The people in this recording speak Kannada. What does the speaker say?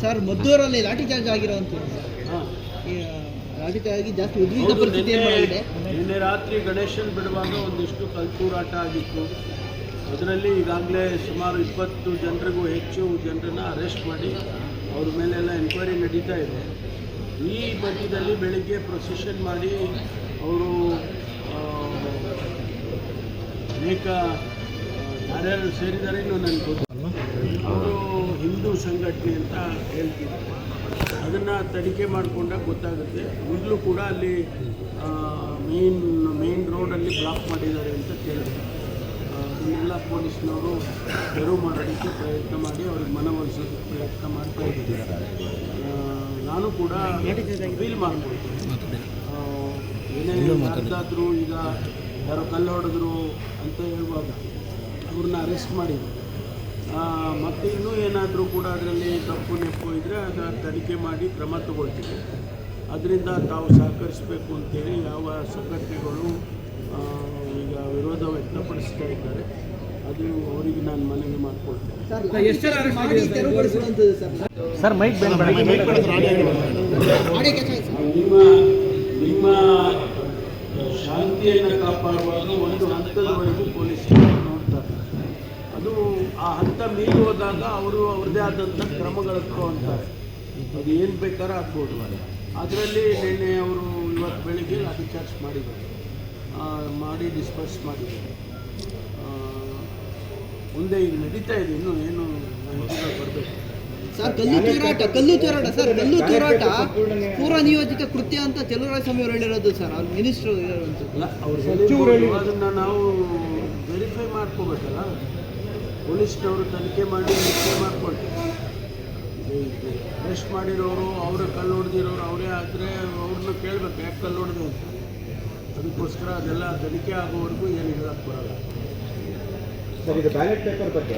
ಸರ್ ಮದ್ದೂರಲ್ಲಿ ಲಾಠಿ ಚಾರ್ಜ್ ಆಗಿರೋವಂಥದ್ದು. ಲಾಠಿ ಚಾರ್ಜ್ ಜಾಸ್ತಿ ಉದ್ವಿಗ್ನ ಪರಿಸ್ಥಿತಿ ನಿನ್ನೆ ರಾತ್ರಿ ಗಣೇಶನ್ ಬಿಡುವಾಗ ಒಂದಿಷ್ಟು ಕಲ್ತೂರಾಟ ಆಗಿತ್ತು. ಅದರಲ್ಲಿ ಈಗಾಗಲೇ ಸುಮಾರು ಇಪ್ಪತ್ತು ಜನರಿಗೂ ಹೆಚ್ಚು ಜನರನ್ನ ಅರೆಸ್ಟ್ ಮಾಡಿ ಅವ್ರ ಮೇಲೆಲ್ಲ ಎನ್ಕ್ವೈರಿ ನಡೀತಾ ಇದೆ. ಈ ಮಧ್ಯದಲ್ಲಿ ಬೆಳಿಗ್ಗೆ ಪ್ರೊಸೆಷನ್ ಮಾಡಿ ಅವರು ಅನೇಕ ಯಾರ್ಯಾರು ಸೇರಿದ್ದಾರೆ ಇನ್ನೂ ನನಗೆ ಗೊತ್ತಿಲ್ಲ. ಅವರು ಹಿಂದೂ ಸಂಘಟನೆ ಅಂತ ಹೇಳ್ತಿದ್ದಾರೆ ಅದನ್ನು ತನಿಖೆ ಮಾಡಿಕೊಂಡಾಗ ಗೊತ್ತಾಗುತ್ತೆ. ಈಗಲೂ ಕೂಡ ಅಲ್ಲಿ ಮೇನ್ ಮೇನ್ ರೋಡಲ್ಲಿ ಬ್ಲಾಕ್ ಮಾಡಿದ್ದಾರೆ ಅಂತ ಕೇಳಿದ್ರು ಅದನ್ನೆಲ್ಲ ಪೊಲೀಸ್ನವರು ತೆರವು ಮಾಡೋದಕ್ಕೆ ಪ್ರಯತ್ನ ಮಾಡಿ ಅವ್ರಿಗೆ ಮನವೊಲಿಸೋದಕ್ಕೆ ಪ್ರಯತ್ನ ಮಾಡ್ತಾ ಇದ್ದಾರೆ. ನಾನು ಕೂಡ ಫೀಲ್ ಮಾಡ್ಕೊಳ್ತೀನಿ. ಆ, ಏನೇ ಮಾತಾಡಿದ್ರು ಈಗ ಯಾರೋ ಕಲ್ಲು ಹೊಡೆದ್ರು ಅಂತ ಹೇಳುವಾಗ ಅವ್ರನ್ನ ಅರೆಸ್ಟ್ ಮಾಡಿದ್ರು ಮತ್ತೆ ಏನಾದರೂ ಕೂಡ ಅದರಲ್ಲಿ ತಪ್ಪು ನೆಪ್ಪು ಇದ್ದರೆ ಅದನ್ನು ತನಿಖೆ ಮಾಡಿ ಕ್ರಮ ತಗೊಳ್ತೀವಿ. ಅದರಿಂದ ತಾವು ಸಹಕರಿಸಬೇಕು ಅಂತೇಳಿ ಯಾವ ಸಂಘಟನೆಗಳು ಆ, ಈಗ ವಿರೋಧ ವ್ಯಕ್ತಪಡಿಸ್ತಾ ಇದ್ದಾರೆ. ಅದು ಅವರಿಗೆ ನಾನು ಮನವಿ ಮಾಡ್ಕೊಳ್ತೇನೆ. ನಿಮ್ಮ ನಿಮ್ಮ ಶಾಂತಿಯನ್ನು ಕಾಪಾಡುವಾಗ ಹಂತ ಮೀರಿ ಹೋದಾಗ ಅವರು ಅವ್ರದ್ದೇ ಆದಂಥ ಕ್ರಮಗಳು ಅಂತಾರೆ ಅದು ಏನು ಬೇಕಾದ್ರೆ ಆಗ್ಬೋದು ಅದರಲ್ಲಿ ನಿನ್ನೆ ಅವರು ಇವತ್ತು ಬೆಳಿಗ್ಗೆ ಅದು ಚರ್ಚ್ ಮಾಡಿದ್ದಾರೆ. ಆ, ಮಾಡಿ ಡಿಸ್ಪರ್ಸ್ ಮಾಡಿದ್ದಾರೆ. ಆ, ಮುಂದೆ ಈಗ ನಡೀತಾ ಇದೆ ಇನ್ನು ಏನು ಬರಬೇಕು. ಸರ್ ಕಲ್ಲು ತೂರಾಟ ಕಲ್ಲು ತೂರಾಟ ಸರ್ ಕಲ್ಲು ತೂರಾಟ ಪೂರ್ವ ನಿಯೋಜಿತ ಕೃತ್ಯ ಅಂತ ಸ್ವಾಮಿ ಅವರು ಹೇಳಿರೋದು ಸರ್. ಅವ್ರ ಮಿನಿಸ್ಟ್ರು ಅದನ್ನ ನಾವು ವೆರಿಫೈ ಮಾಡ್ಕೋಬೇಕಲ್ಲ. ಪೊಲೀಸ್ನವರು ತನಿಖೆ ಮಾಡಿ ತನಿಖೆ ಮಾಡಿಕೊಂಡು. ಅರೆಸ್ಟ್ ಮಾಡಿರೋರು, ಅವರು ಕಲ್ಲು ಹೊಡೆದಿರೋರು ಅವರೇ ಆದರೆ ಅವ್ರನ್ನ ಕೇಳಬೇಕು ಯಾಕೆ ಕಲ್ಲು ಹೊಡೆದು ಅಂತ. ಅದಕ್ಕೋಸ್ಕರ ಅದೆಲ್ಲ ತನಿಖೆ ಆಗೋವರೆಗೂ ಏನು ಹೇಳಕ್ಕೆ ಬರಲ್ಲ. ಸರ್ ಇದು ಬ್ಯಾಲೆಟ್ ಪೇಪರ್ ಬಗ್ಗೆ